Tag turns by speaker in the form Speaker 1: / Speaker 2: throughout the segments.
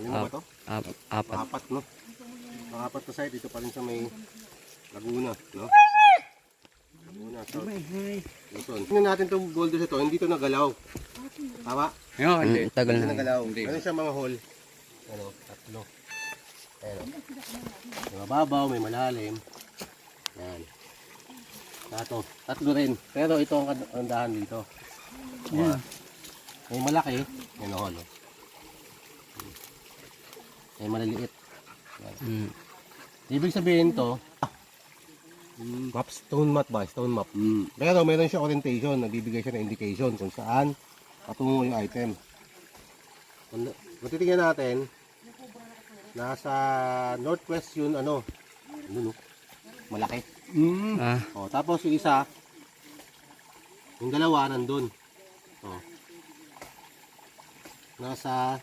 Speaker 1: Lima ba to?
Speaker 2: Ap- apat.
Speaker 1: Apat, no? Ang apat na side, dito pa rin sa may Laguna, no? Laguna, South Luzon. Tingnan natin itong boulders ito, hindi ito nagalaw. Tama?
Speaker 3: Yo, hindi.
Speaker 2: Mm, tagal
Speaker 1: Hindi
Speaker 2: na.
Speaker 1: nagalaw. Ano siya mga hole? Ano, tatlo. Ayan. May mababaw, may malalim. Yan. Tato. Tatlo rin. Pero ito ang kad- ang dahan dito. Yan. May malaki. Yan ang hole. oh. May maliliit.
Speaker 2: Mm.
Speaker 1: Ibig sabihin to, map stone map ba? Stone map.
Speaker 3: Mm.
Speaker 1: Pero meron siya orientation, nagbibigay siya ng indication kung saan patungo yung item. Kung titingnan natin, nasa northwest yun ano, yun, oh, malaki.
Speaker 3: Mm.
Speaker 2: Ah,
Speaker 1: O, tapos yung isa, yung dalawa nandun. O. Nasa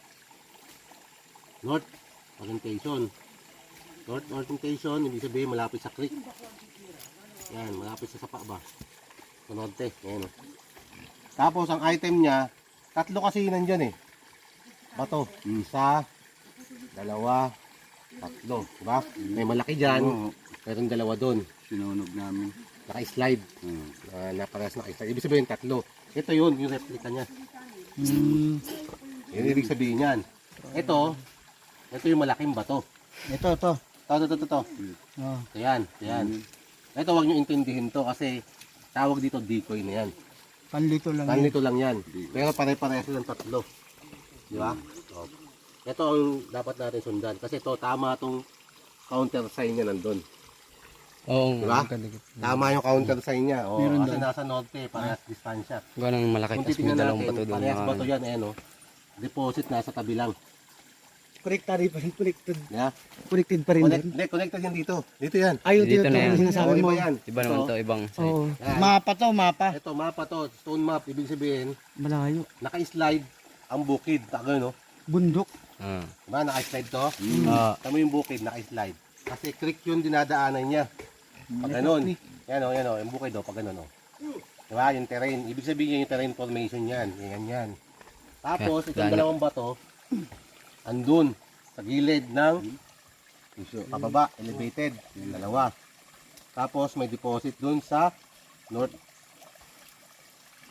Speaker 1: north orientation. North orientation, ibig sabihin malapit sa creek. Yan, malapit sa sapa ba? Sa norte. Yan, o. Tapos ang item niya, tatlo kasi nandyan eh. Bato. Isa, dalawa, tatlo. Diba? May malaki dyan,
Speaker 3: Oo,
Speaker 1: mayroong dalawa doon.
Speaker 3: sinunog namin.
Speaker 1: Naka-slide.
Speaker 3: Mm.
Speaker 1: Uh, naparas naka-slide. Ibig sabihin tatlo. Ito yun, yung replica niya.
Speaker 2: mm,
Speaker 1: Yun ibig sabihin yan. Ito, ito yung malaking bato.
Speaker 4: Ito, ito.
Speaker 1: Ito, ito, ito, ito.
Speaker 4: Oh.
Speaker 1: Ito yan, ito yan. Ito, huwag nyo intindihin to kasi tawag dito decoy na yan.
Speaker 4: Panlito lang.
Speaker 1: Nito lang yan. Pero pare-parehas lang tatlo. Di ba? O. Ito ang dapat natin sundan. Kasi ito, tama itong counter sign niya nandun.
Speaker 2: oo
Speaker 1: Diba?
Speaker 2: Diba?
Speaker 1: Tama yung counter sign niya. O,
Speaker 4: Meron
Speaker 1: kasi
Speaker 4: doon.
Speaker 1: nasa norte, parehas distansya.
Speaker 2: Ganang malaki.
Speaker 1: Kung
Speaker 2: Tapos may
Speaker 1: titingnan
Speaker 2: dalawang
Speaker 1: natin,
Speaker 2: bato doon.
Speaker 1: parehas bato yan, ayan o. Deposit nasa tabi lang.
Speaker 4: Connected pa rin. Connected.
Speaker 1: Yeah.
Speaker 4: Connected pa rin
Speaker 1: Connect, hindi, connected yan dito. Dito yan.
Speaker 4: Ayun,
Speaker 2: Dito na
Speaker 4: dito
Speaker 2: yan.
Speaker 4: na sinasabi
Speaker 1: O,
Speaker 4: mo.
Speaker 1: iba yan.
Speaker 2: Iba naman to, ibang side.
Speaker 4: Oo.
Speaker 1: Yan.
Speaker 4: Mapa to, mapa.
Speaker 1: Ito, mapa to. Stone map. Ibig sabihin,
Speaker 4: Malayo.
Speaker 1: naka-slide ang bukid. Tago, no?
Speaker 4: Bundok.
Speaker 2: Ah.
Speaker 1: Diba, naka-slide to?
Speaker 2: Ah,
Speaker 1: Tama yung bukid, naka-slide. Kasi creek yung dinadaanan niya. Pag ganun. Yan o, yan o. Yung bukid o, pag ganun o. Diba, yung terrain. Ibig sabihin yung terrain formation yan. Yan, yan. Tapos, itong dalawang bato, andun, sa gilid ng pababa, elevated. Yung dalawa. Tapos, may deposit dun sa north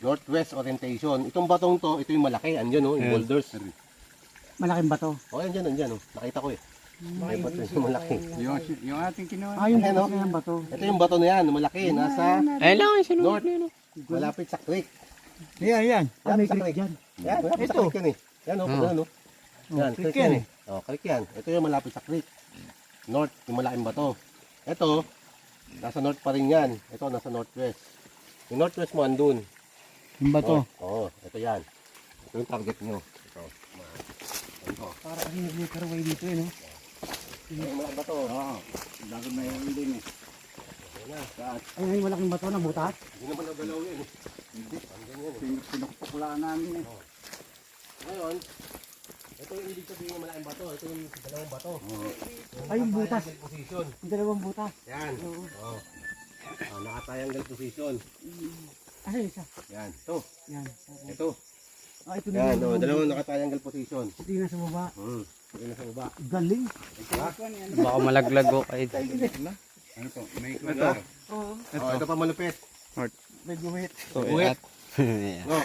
Speaker 1: northwest orientation. Itong batong to, ito yung malaki. Andyan o, yung boulders.
Speaker 4: Malaking bato.
Speaker 1: O, andyan, andyan o. Nakita ko eh. May bato yung malaki.
Speaker 3: Yung, yung ating kinuha.
Speaker 4: Ah, yung
Speaker 1: oh.
Speaker 4: na yan bato.
Speaker 1: Ito yung bato na yan, malaki. Nasa
Speaker 2: ayun lang.
Speaker 1: North.
Speaker 2: oh.
Speaker 1: malapit sa creek.
Speaker 4: Yan, yan. Ah, may creek dyan.
Speaker 1: Yan, malapit sa
Speaker 4: Ito.
Speaker 1: creek yan eh. Yan o,
Speaker 2: Ah.
Speaker 1: pag ano.
Speaker 4: Oh,
Speaker 1: Yan,
Speaker 4: creek yan
Speaker 1: yan eh. Oh, creek yan. Ito yung malapit sa creek. North, yung malaking bato. Ito, nasa north pa rin yan. Ito, nasa northwest. Yung northwest mo andun.
Speaker 4: Yung bato.
Speaker 1: Oo, oh, ito yan. Ito yung target nyo. Ito. Ito.
Speaker 4: Para kasi nag-maker way dito eh, no?
Speaker 1: Ito yung mga bato.
Speaker 3: Oo. Dagat na yun din eh.
Speaker 4: Ayun, yung malaking bato na butas.
Speaker 1: Hindi naman nagalaw yun eh. Hindi. Andyan yan eh.
Speaker 3: Pin- Pinakpuklaan namin eh.
Speaker 1: Ngayon, ito yung ibig sabihin ng malaking bato. Ito yung dalawang bato.
Speaker 4: Ay, yung butas.
Speaker 1: Position.
Speaker 4: Yung dalawang butas.
Speaker 1: Yan. Oo. Oh. Oh, naka-triangle position.
Speaker 4: Ay, isa.
Speaker 1: Yan. Ito.
Speaker 4: Yan.
Speaker 1: Ito.
Speaker 4: Ah, ito na
Speaker 1: Yan.
Speaker 4: yung
Speaker 1: Oh, dalawang naka-triangle position.
Speaker 4: Ito yung nasa baba.
Speaker 1: Hmm. Ito yung nasa baba.
Speaker 4: Galing.
Speaker 2: Baka malaglag ko kayo.
Speaker 3: Ano to? May ito.
Speaker 4: Oo.
Speaker 1: Oh, ito pa malupit.
Speaker 4: May guhit.
Speaker 1: Guhit.
Speaker 2: Yeah.
Speaker 1: No.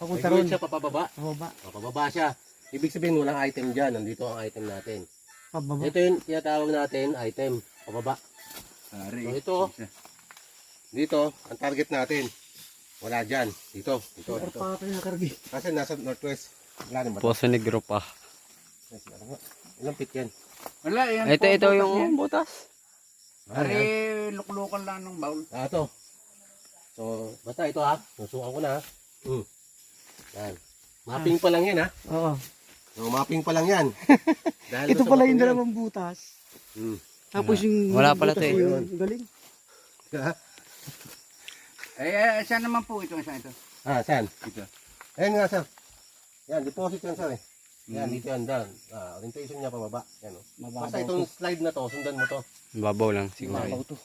Speaker 4: Papunta ron.
Speaker 1: guhit siya papababa.
Speaker 4: Sa baba.
Speaker 1: Oh, pababa siya. Ibig sabihin walang item dyan. Nandito ang item natin.
Speaker 4: Pababa.
Speaker 1: Ito yung tinatawag natin item. Pababa.
Speaker 3: Sari.
Speaker 1: So, ito. Dito, ang target natin. Wala dyan. Dito. Dito.
Speaker 4: Pero
Speaker 1: Dito.
Speaker 4: pa yung nakargi.
Speaker 1: Kasi nasa northwest. Wala ba?
Speaker 2: Poso negro pa.
Speaker 1: Ilang feet yan?
Speaker 3: Wala yan.
Speaker 2: Ito,
Speaker 3: po,
Speaker 2: ito
Speaker 3: butas
Speaker 2: yung
Speaker 3: yan.
Speaker 2: butas.
Speaker 3: Ari, luklukan lang ng baul.
Speaker 1: Ah, ito. So, basta ito ha. Susukan ko na ha. Hmm. Yan. Mapping pa lang yan ha.
Speaker 4: Oo.
Speaker 1: So, mapping pa lang yan. Dahil
Speaker 4: Ito pala yung dalawang butas.
Speaker 1: yan. Hmm.
Speaker 4: Tapos yung
Speaker 2: Wala pala
Speaker 4: butas
Speaker 2: to eh.
Speaker 4: yun. Galing.
Speaker 3: Eh, eh, saan naman po ito? Saan ito?
Speaker 1: Ah, saan?
Speaker 3: Ito.
Speaker 1: Ayan nga sir. Yan, deposit yan sir eh. Yan,
Speaker 3: Hmm.
Speaker 1: dito yan down. Ah, orientation niya pababa. Yan oh.
Speaker 4: Mababaw
Speaker 1: Basta itong slide na to, sundan mo to.
Speaker 2: Babaw lang siguro.
Speaker 4: Mababaw to.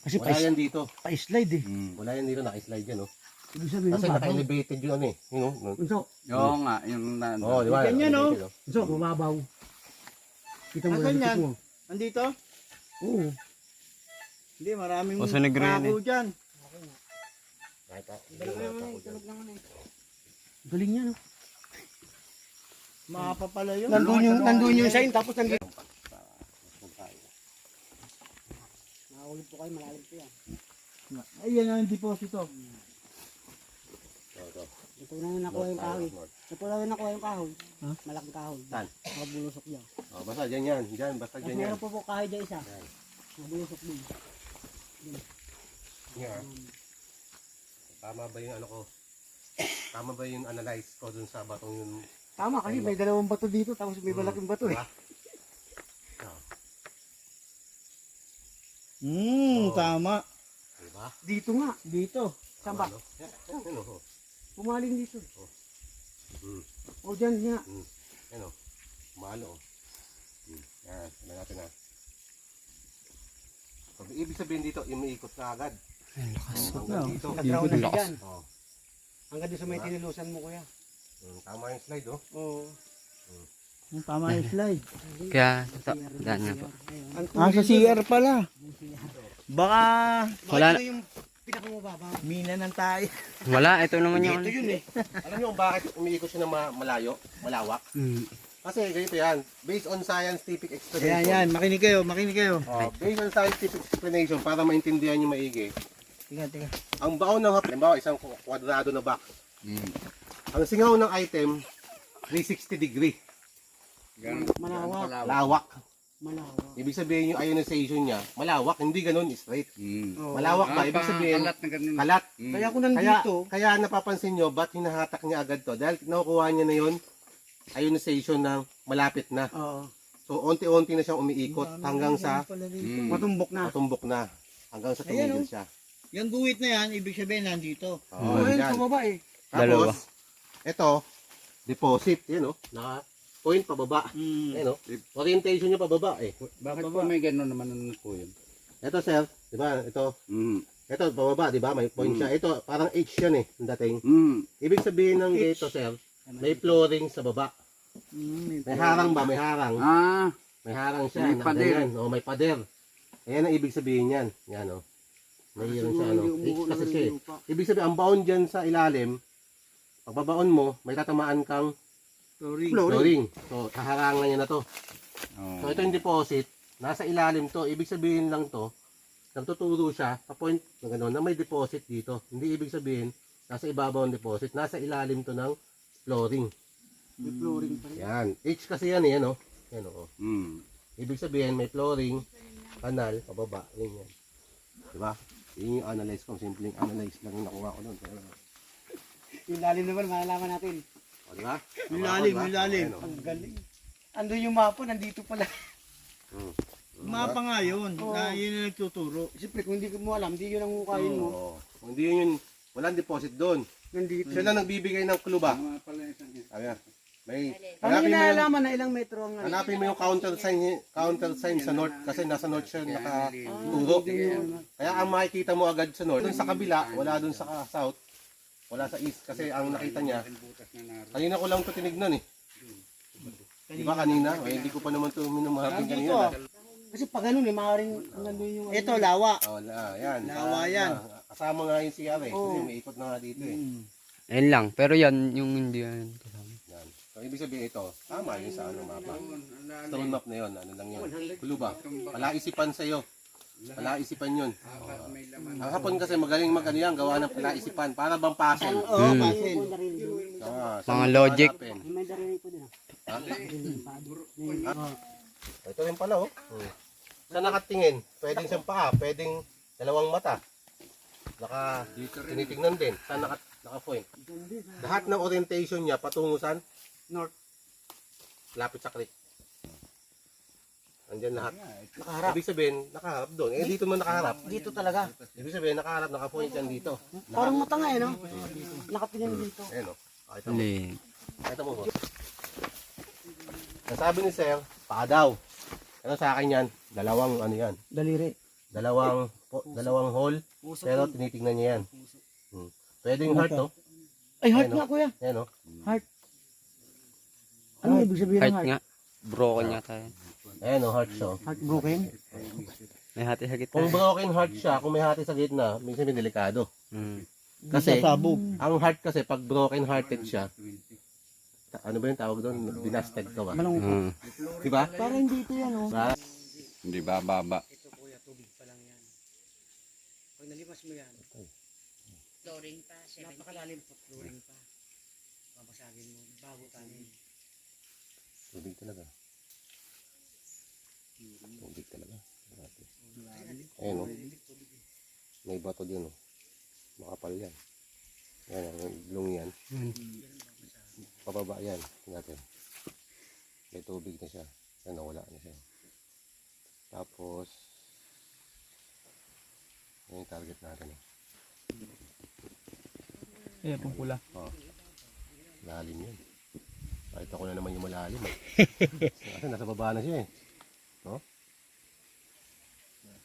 Speaker 4: Kasi
Speaker 1: Wala
Speaker 4: pa,
Speaker 1: yan dito.
Speaker 4: pa-slide eh.
Speaker 3: Hmm.
Speaker 1: Wala yan dito, naka-slide yan oh.
Speaker 4: Ibig sabihin,
Speaker 1: Kasi
Speaker 4: mababaw.
Speaker 1: naka-elevated yun ano eh. Yun, oh, no?
Speaker 4: Bunso,
Speaker 3: Oo nga, yung na,
Speaker 1: Oo, di ba?
Speaker 4: Ganyan, no?
Speaker 1: Elevated, oh.
Speaker 4: bunso, mababaw. Kita mo
Speaker 5: Nasaan
Speaker 4: na
Speaker 5: yan?
Speaker 4: mo.
Speaker 5: Andito?
Speaker 4: Oo.
Speaker 5: Hindi, maraming
Speaker 2: O, sa negro yan
Speaker 5: bago dyan.
Speaker 1: Kahit ako, hindi ko nakita.
Speaker 4: Galing niya, no?
Speaker 5: Makapapala yun.
Speaker 4: Nandun yung, nandun yung sign, tapos nandun. Nakaulit po kayo, malalim po yan.
Speaker 5: Ay, yan ang deposito.
Speaker 1: Ito, ito.
Speaker 4: Na yung nakuha yung kahoy. Ito na yung nakuha yung kahoy. Malaking kahoy.
Speaker 1: Saan?
Speaker 4: Nakabulusok yan.
Speaker 1: Oh, basta dyan yan. Dyan, basta dyan yan.
Speaker 4: meron po po kahoy dyan isa. Nakabulusok din.
Speaker 1: Nga. Tama ba yung ano ko? Tama ba yung analyze ko dun sa batong yun?
Speaker 4: Tama kasi may dalawang bato dito tapos may malaking bato eh.
Speaker 1: Diba?
Speaker 5: Hmm,
Speaker 1: Oo.
Speaker 5: tama.
Speaker 1: Diba?
Speaker 4: Dito nga, dito. Saan ba?
Speaker 1: Ano? Oh.
Speaker 4: Pumaling dito.
Speaker 1: Hmm.
Speaker 4: O dyan nga.
Speaker 1: Yan o. Malo o. Hmm. Yan. Tignan natin ha. So, ibig sabihin dito, umiikot na agad. Hanggang dito.
Speaker 4: Nag-ground na siya
Speaker 2: Lakas.
Speaker 4: dyan.
Speaker 1: Oh.
Speaker 4: Hanggang doon sa may tinilusan mo kuya.
Speaker 1: Hmm, tama yung slide oh.
Speaker 4: Oo.
Speaker 5: Hmm, Tama yung slide.
Speaker 2: Kaya, ta- daan niya po.
Speaker 4: Ang
Speaker 5: Ah, sa CR pala. Baka
Speaker 2: Wala na.
Speaker 4: Ito yung pinakamababa.
Speaker 5: mina ng tayo.
Speaker 2: Wala, ito naman yung...
Speaker 1: Ito yun eh. Alam niyo kung bakit umiikot siya ng ma- malayo, malawak?
Speaker 2: Hmm.
Speaker 1: Kasi ganito yan. Based on scientific explanation.
Speaker 5: Ayan, yan. Makinig kayo, makinig kayo.
Speaker 1: Oh, based on scientific explanation, para maintindihan niyo maigi,
Speaker 5: Tiga, tiga.
Speaker 1: ang baon ng hap, halimbawa isang kwadrado na box,
Speaker 3: Hmm.
Speaker 1: ang singaw ng item, 360 degree,
Speaker 3: Ganun,
Speaker 4: Malawak.
Speaker 1: lawak.
Speaker 4: Malawak.
Speaker 1: Ibig sabihin yung ionization niya, malawak, hindi ganun straight.
Speaker 3: Hmm.
Speaker 1: Malawak ba?
Speaker 3: Ah,
Speaker 1: Ibig sabihin,
Speaker 3: kalat na ganun.
Speaker 1: kalat.
Speaker 3: Hmm.
Speaker 4: Kaya kung
Speaker 1: Kaya,
Speaker 4: nandito,
Speaker 1: kaya napapansin nyo, ba't hinahatak niya agad to? Dahil nakukuha niya na yun, ionization na malapit na.
Speaker 4: oo,
Speaker 1: So, onti-onti na siyang umiikot hanggang sa
Speaker 3: Hmm.
Speaker 4: matumbok na.
Speaker 1: matumbok na. Hanggang sa tumigil siya.
Speaker 5: Yung guhit na yan, ibig sabihin nandito.
Speaker 1: Oo,
Speaker 4: Oo, yun,
Speaker 1: yan.
Speaker 4: sa baba eh.
Speaker 2: Dalawa.
Speaker 1: Tapos, ito, deposit, yun o, naka point pababa.
Speaker 5: Hmm.
Speaker 1: Ayun o, orientation niya pababa eh.
Speaker 3: Bakit po may ganun naman ano po yun?
Speaker 1: Ito sir, di ba, ito,
Speaker 3: Hmm.
Speaker 1: ito pababa, di ba, may point siya. Ito, parang H yan eh, ang dating.
Speaker 3: Hmm.
Speaker 1: Ibig sabihin ng dito sir, may flooring sa baba.
Speaker 5: Hmm,
Speaker 1: May harang ba, may harang.
Speaker 3: Ah,
Speaker 1: May harang siya,
Speaker 3: May pader.
Speaker 1: ganyan. O, may pader. Ayan ang ibig sabihin yan. Yan o. May yun siya, ano. H kasi siya eh. Ibig sabihin, ang baon dyan sa ilalim, pag babaon mo, may tatamaan kang
Speaker 5: Flooring.
Speaker 1: flooring. So, kaharangan niya na to.
Speaker 3: oh.
Speaker 1: So, ito yung deposit. Nasa ilalim to. Ibig sabihin lang to, nagtuturo siya sa point na gano'n na may deposit dito. Hindi ibig sabihin, nasa ibabaw ang deposit. Nasa ilalim to ng flooring.
Speaker 4: May flooring pa rin.
Speaker 1: Yan. H kasi yan eh, ano? Yan o.
Speaker 3: Hmm.
Speaker 1: Ibig sabihin, may flooring, kanal, pababa, ganyan. Diba? Yun yung analyze ko. Simpleng analyze lang yung nakuha ko doon. Pero,
Speaker 4: Yung lalim naman, malalaman natin.
Speaker 1: O, diba?
Speaker 5: Yung lalim,
Speaker 1: Diba?
Speaker 5: yung lalim.
Speaker 1: Ayan, o.
Speaker 4: Ang galing. Andun yung mapa, nandito pala.
Speaker 1: Hmm.
Speaker 5: Mapa nga yun.
Speaker 4: Oo.
Speaker 5: Na yun ang nagtuturo.
Speaker 4: Siyempre, kung hindi mo alam, hindi yun ang hukayin mo.
Speaker 1: Oo. Hindi yun yun. Walang deposit doon.
Speaker 4: Nandito.
Speaker 1: Sila nagbibigay ng clue ba? Nga, may,
Speaker 4: Paano
Speaker 1: hanapin mo yung,
Speaker 4: na ilang metro ang ano?
Speaker 1: hanapin mo yung counter sign, counter sign sa north kasi nasa north siya nakaturo. Kaya ang makikita mo agad sa north, dun sa kabila, wala dun sa south, wala sa east kasi ang nakita niya, kanina ko lang to tinignan eh. Di ba kanina? Ay, hindi ko pa naman to minumahapin kanina.
Speaker 4: Kasi pag ganun eh, maaaring nandun yung...
Speaker 5: Ito, lawa.
Speaker 1: Oh, na, yan.
Speaker 5: Lawa
Speaker 1: Ah,
Speaker 5: yan.
Speaker 1: ah, Kasama nga yung CR eh, kasi
Speaker 4: Oo.
Speaker 1: may ikot na nga dito eh.
Speaker 5: Hmm.
Speaker 2: Ayun lang. Pero yan, yung hindi yan. kasama.
Speaker 1: Yan. So, ibig sabihin ito, tama yun sa ano mapa. Stone map na yun, ano lang yun. Kulo ba? Palaisipan sa'yo. Palaisipan yun. Ang hapon kasi magaling mag ano yan, gawa ng palaisipan. Para bang puzzle.
Speaker 5: Oo,
Speaker 2: Hmm.
Speaker 1: Ah,
Speaker 2: Mga logic.
Speaker 4: May darinig po din ah.
Speaker 1: Ito rin pala oh. Hmm. Sa nakatingin, pwedeng siyang paa, pwedeng dalawang mata. Naka, tinitingnan din. Sa naka, naka-point. Lahat ng orientation niya patungo saan?
Speaker 4: North.
Speaker 1: Lapit sa creek. Andyan lahat.
Speaker 4: Nakaharap.
Speaker 1: Ibig sabihin, nakaharap doon. Eh, dito mo nakaharap.
Speaker 4: Dito talaga.
Speaker 1: Ibig sabihin, nakaharap, naka-point yan dito.
Speaker 4: Parang mata nga eh, no? Nakatingin dito.
Speaker 1: Ayan o.
Speaker 2: Hindi.
Speaker 1: Pakita mo. boss. Nasabi ni Sir, paa daw. Ano sa akin yan? Dalawang ano yan?
Speaker 4: Daliri.
Speaker 1: Dalawang po, dalawang hole.
Speaker 4: Puso
Speaker 1: Pero tinitingnan niya yan. Hmm. Pwedeng heart, no?
Speaker 4: Ay, heart
Speaker 1: Ayun,
Speaker 4: nga, kuya.
Speaker 1: Ayan, no?
Speaker 4: Ano ibig sabihin ng
Speaker 2: Height
Speaker 4: heart?
Speaker 2: nga. Broken nga tayo.
Speaker 1: Ayan, no? Heart siya. oh.
Speaker 4: Heart broken?
Speaker 2: May hati-hagit
Speaker 1: Kung broken heart siya, kung may hati sa gitna, minsan may delikado.
Speaker 2: Mm.
Speaker 1: Kasi,
Speaker 5: Sasabog.
Speaker 1: ang heart kasi, pag broken hearted siya, ta- ano ba yung tawag doon? Binasted ka ba?
Speaker 4: Malungkot.
Speaker 2: Mm.
Speaker 1: Diba?
Speaker 4: Parang hindi ito yan, oh.
Speaker 1: Ba?
Speaker 3: Hindi bababa.
Speaker 4: Ito kuya, tubig pa lang yan. Pag nalimas mo yan,
Speaker 6: Flooring pa, 70.
Speaker 4: napakalalim pa, flooring pa. Papasagin mo, bago tanin.
Speaker 1: Tubig talaga. Tubig talaga. Grabe. Ayun, no? May bato din, no? Makapal yan. Ayan, ang ilong yan. Pababa yan. Natin. May tubig na siya. Ayan, nawala na siya. Tapos, yan yung target natin. eh.
Speaker 5: Eh, itong pula.
Speaker 1: Lalim yun. Kahit ako na naman yung malalim. Eh. Kasi nasa baba na siya eh. No?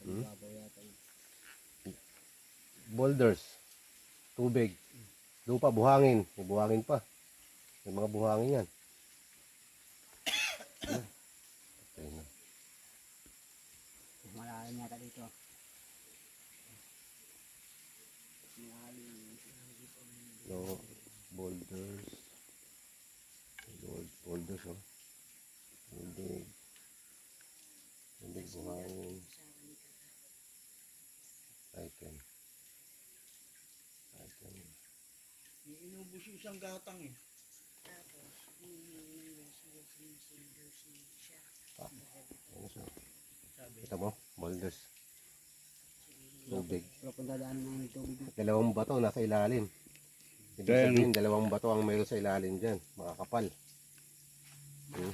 Speaker 1: Hmm? Boulders. Tubig. Lupa, buhangin. May buhangin pa. May mga buhangin yan. Ano? Okay na.
Speaker 4: Malalim yata dito.
Speaker 1: No, boulders. Bold, boulders, oh. Tubig. Tubig, buhangin. Item. Item.
Speaker 5: Yung isang gatang eh.
Speaker 6: Tapos, hinihingi ng siya, siya.
Speaker 1: Ano siya? Kita mo? Boulders. Tubig.
Speaker 4: Kung ng
Speaker 1: dalawang bato nasa ilalim. Ibig sabihin, dalawang bato ang mayroon sa ilalim dyan. Makakapal. Hmm.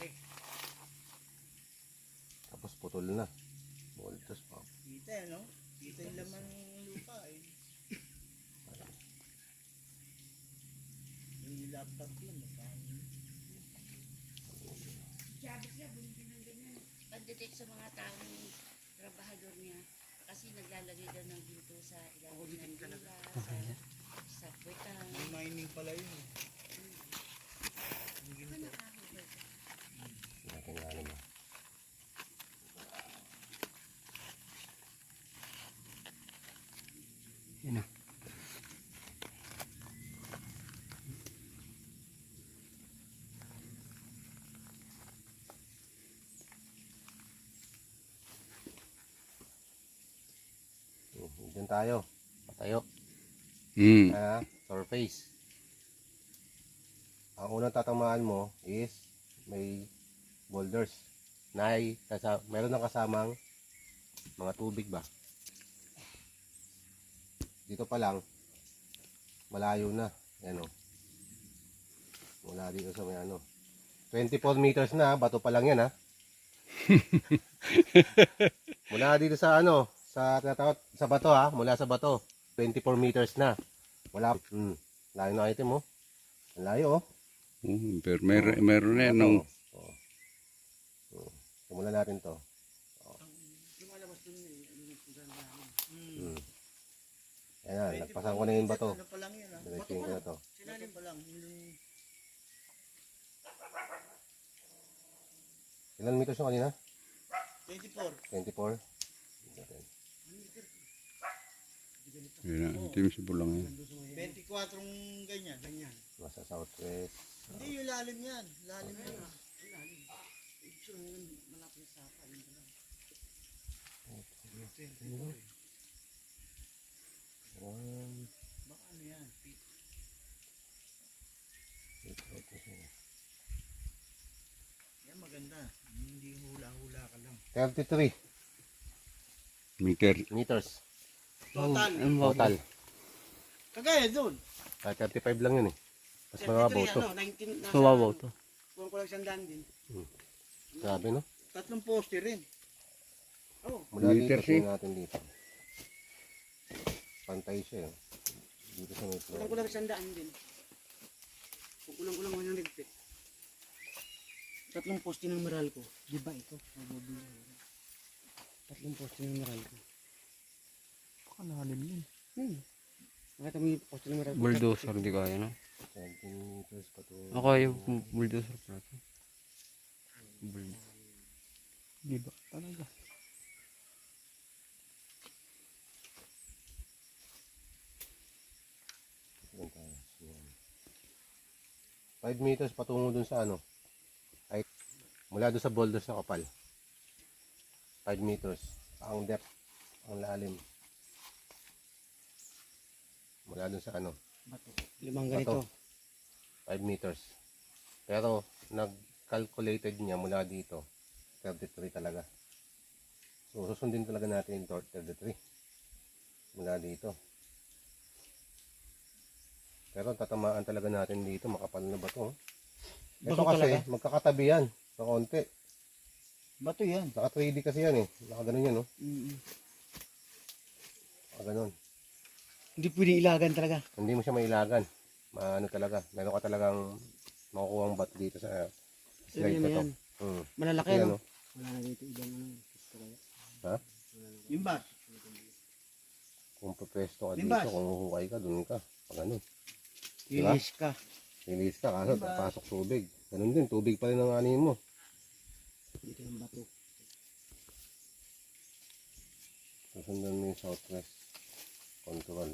Speaker 1: Tapos putol na. Boulders pa.
Speaker 5: Kita eh, no? Kita yung laman ng lupa eh. Laptop yun?
Speaker 6: Sabi siya, bumili ng ganyan. Pag-detect sa mga taong trabahador niya, kasi naglalagay daw ng ginto sa ilalim ng dila, sa, sa kwetang.
Speaker 5: May mining pala yun eh.
Speaker 1: Natin nga naman.
Speaker 2: Yun
Speaker 1: Diyan tayo. Patayo.
Speaker 3: Hmm.
Speaker 1: Ah, surface. Ang unang tatamaan mo is may boulders. Nay, kasa meron ng kasamang mga tubig ba? Dito pa lang malayo na. Yan o. Mula dito sa may ano. 24 meters na, bato pa lang yan ha. Mula dito sa ano, sa tinatawag sa bato ha, mula sa bato. 24 meters na. Wala. Hmm. Layo na item mo. Ang layo oh.
Speaker 3: Oh, pero mer meron na yan.
Speaker 1: Ito,
Speaker 3: ng
Speaker 1: oh. Oh. Oh. Simulan natin to. Hmm. Ayan na, nagpasan ko na yung bato.
Speaker 5: Ano pa lang yan ah.
Speaker 1: Diretsuhin ko na to.
Speaker 5: Sinalim pa lang.
Speaker 1: Ilan meters yung kanina?
Speaker 5: 24.
Speaker 1: 24?
Speaker 3: Yan, itim si bulang yan.
Speaker 5: 24 ganyan. Ganyan.
Speaker 1: Nasa southwest.
Speaker 5: Hindi yung lalim yan. Lalim yan.
Speaker 1: One,
Speaker 5: Baka ano yan. Yan maganda. Hindi hula-hula ka lang.
Speaker 1: 33
Speaker 3: Meter.
Speaker 1: meters.
Speaker 5: Total.
Speaker 2: Ang.
Speaker 1: Total.
Speaker 5: Kagaya doon.
Speaker 1: Ah, 35 lang yun eh. Mas mababaw
Speaker 5: 33
Speaker 1: to.
Speaker 5: ano, 19, nasa,
Speaker 2: Mababaw to.
Speaker 5: Kung ko lang sandaan din.
Speaker 1: Grabe no?
Speaker 5: Tatlong poste rin. Oh,
Speaker 1: Mula dito,
Speaker 3: Meters eh.
Speaker 1: natin dito. Pantay siya eh. Dito sa may
Speaker 4: Kulang
Speaker 1: floor.
Speaker 4: kulang sandaan din. Kung kulang kulang mo yung ligpit. Tatlong poste ng meral ko. Di ba ito? Mababili. Tatlong poste ng meral ko.
Speaker 5: baka lalim yun.
Speaker 4: Hmm. Nakita mo yung poste numero.
Speaker 2: Bulldozer, di kaya no?
Speaker 1: 17 meters pa to.
Speaker 2: Ako yung bulldozer pala to. Bulldozer. Di ba? Talaga.
Speaker 1: 5 meters patungo dun sa ano. Height. Mula doon sa boulder sa kapal. 5 meters. Ang depth. Ang lalim. Mula dun sa ano.
Speaker 4: Limang
Speaker 1: Bato.
Speaker 4: ganito.
Speaker 1: 5 meters. Pero nag-calculated niya mula dito 33 talaga. So susundin talaga natin yung torque 33 mula dito. Pero tatamaan talaga natin dito makapal na bato. oh. Ito
Speaker 4: Bato
Speaker 1: kasi
Speaker 4: talaga?
Speaker 1: magkakatabi yan sa konti.
Speaker 5: Bato yan.
Speaker 1: Naka 3D kasi yan eh. Naka ganun yan oh.
Speaker 4: Mm-mm.
Speaker 1: Naka ganun.
Speaker 4: Hindi pwede ilagan talaga.
Speaker 1: Hindi mo siya mailagan. Maano talaga. Meron ka talagang makukuha ang bato dito sa slide na to.
Speaker 4: yan.
Speaker 1: Hmm.
Speaker 4: Malalaki
Speaker 1: Yan,
Speaker 4: ano?
Speaker 1: oh.
Speaker 4: Wala na dito ibang ano.
Speaker 1: Ha?
Speaker 5: Yung bas.
Speaker 1: Kung pwesto ka dito, kung huhukay ka, dun ka. Pag ano, Diba?
Speaker 4: Linis ka.
Speaker 1: lilis ka, kaso pasok tubig. Ganun din, tubig pa rin ang anin mo.
Speaker 4: Dito yung bato.
Speaker 1: Susundan mo yung southwest control.